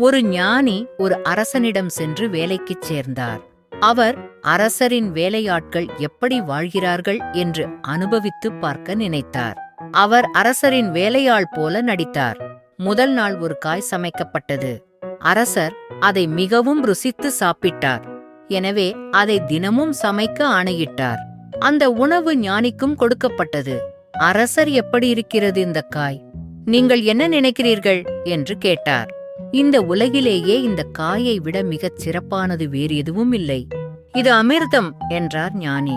ஒரு ஞானி ஒரு அரசனிடம் சென்று வேலைக்குச் சேர்ந்தார். அவர் அரசரின் வேலையாட்கள் எப்படி வாழ்கிறார்கள்? என்று அனுபவித்துப் பார்க்க நினைத்தார். அவர் அரசரின் வேலையாள் போல நடித்தார். முதல் நாள் ஒரு காய் சமைக்கப்பட்டது. அரசர் அதை மிகவும் ருசித்து சாப்பிட்டார். எனவே அதை தினமும் சமைக்க ஆணையிட்டார். அந்த உணவு ஞானிக்கும் கொடுக்கப்பட்டது. அரசர் எப்படி இருக்கிறது இந்த காய்? நீங்கள் என்ன நினைக்கிறீர்கள்? என்று கேட்டார். இந்த உலகிலேயே இந்த காயை விட மிகச் சிறப்பானது வேறு எதுவும் இல்லை. இது அமிர்தம் என்றார் ஞானி.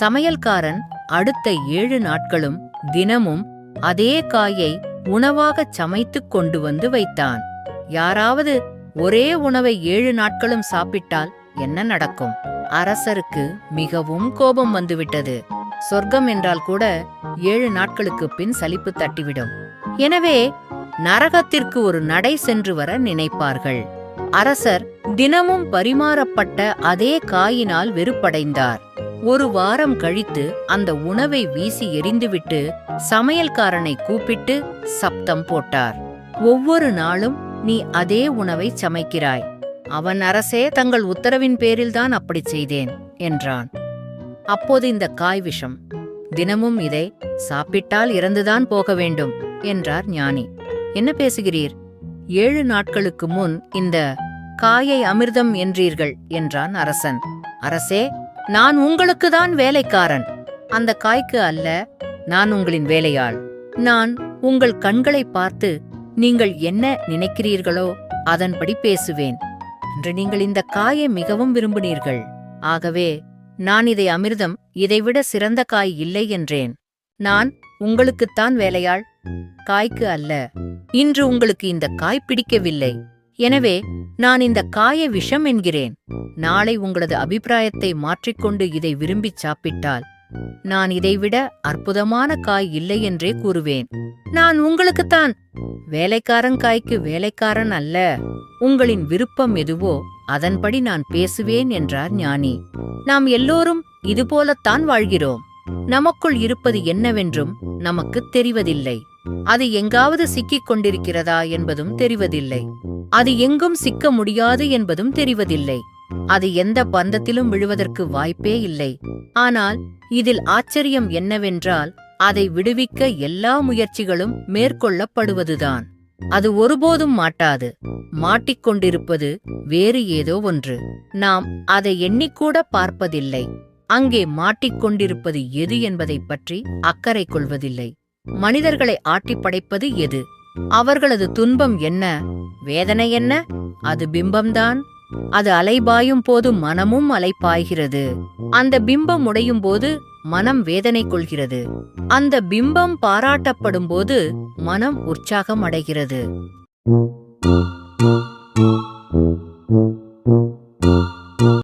சமையல்காரன் அடுத்த ஏழு நாட்களும் தினமும் அதே காயை உணவாகச் சமைத்துக் கொண்டு வந்து வைத்தான். யாராவது ஒரே உணவை ஏழு நாட்களும் சாப்பிட்டால் என்ன நடக்கும்? அரசருக்கு மிகவும் கோபம் வந்துவிட்டது. சொர்க்கம் என்றால் கூட ஏழு நாட்களுக்கு பின் சலிப்பு தட்டிவிடும். எனவே நரகத்திற்கு ஒரு நடை சென்று வர நினைப்பார்கள். அரசர் தினமும் பரிமாறப்பட்ட அதே காயினால் வெறுப்படைந்தார். ஒரு வாரம் கழித்து அந்த உணவை வீசி எறிந்துவிட்டு சமையல்காரனை கூப்பிட்டு சப்தம் போட்டார். ஒவ்வொரு நாளும் நீ அதே உணவை சமைக்கிறாய். அவன் அரசே தங்கள் உத்தரவின் பேரில்தான் அப்படிச் செய்தேன் என்றான். அப்போது இந்த காய் விஷம் தினமும் இதை சாப்பிட்டால் இறந்துதான் போக வேண்டும் என்றார் ஞானி. என்ன பேசுகிறீர்? ஏழு நாட்களுக்கு முன் இந்த காயை அமிர்தம் என்றீர்கள் என்றான் அரசன். அரசே நான் உங்களுக்குதான் வேலைக்காரன். அந்த காய்க்கு அல்ல நான் உங்களின் வேலையாள். நான் உங்கள் கண்களை பார்த்து நீங்கள் என்ன நினைக்கிறீர்களோ அதன்படி பேசுவேன். என்று நீங்கள் இந்த காயை மிகவும் விரும்பினீர்கள். ஆகவே நான் இதை அமிர்தம் இதைவிட சிறந்த காய் இல்லை என்றேன். நான் உங்களுக்குத்தான் வேலையாள் காய்க்கு அல்ல. இன்று உங்களுக்கு இந்த காய் பிடிக்கவில்லை. எனவே நான் இந்த காயை விஷம் என்கிறேன். நாளை உங்களது அபிப்பிராயத்தை மாற்றிக்கொண்டு இதை விரும்பிச் சாப்பிட்டால். நான் இதைவிட அற்புதமான காய் இல்லை என்றே கூறுவேன். நான் உங்களுக்குத்தான் வேலைக்காரன் காய்க்கு வேலைக்காரன் அல்ல. உங்களின் விருப்பம் எதுவோ அதன்படி நான் பேசுவேன் என்றார் ஞானி. நாம் எல்லோரும் இதுபோலத்தான் வாழ்கிறோம். நமக்குள் இருப்பது என்னவென்றும் நமக்குத் தெரிவதில்லை. அது எங்காவது சிக்கிக் கொண்டிருக்கிறதா என்பதும் தெரிவதில்லை. அது எங்கும் சிக்க முடியாது என்பதும் தெரிவதில்லை. அது எந்த பந்தத்திலும் விழுவதற்கு வாய்ப்பே இல்லை. ஆனால் இதில் ஆச்சரியம் என்னவென்றால் அதை விடுவிக்க எல்லா முயற்சிகளும் மேற்கொள்ளப்படுவதுதான். அது ஒருபோதும் மாட்டாது. மாட்டிக்கொண்டிருப்பது வேறு ஏதோ ஒன்று. நாம் அதை எண்ணிக்கூட பார்ப்பதில்லை. அங்கே மாட்டிக்கொண்டிருப்பது எது என்பதைப் பற்றி அக்கறை கொள்வதில்லை. மனிதர்களை ஆட்டி படைப்பது எது? அவர்களது துன்பம் என்ன? வேதனை என்ன? அது பிம்பம்தான். அது அலைபாயும் போது மனமும் அலைப்பாய்கிறது அந்த பிம்பம் உடையும் போது மனம் வேதனை கொள்கிறது. அந்த பிம்பம் பாராட்டப்படும் போது மனம் உற்சாகம் அடைகிறது. Thank you.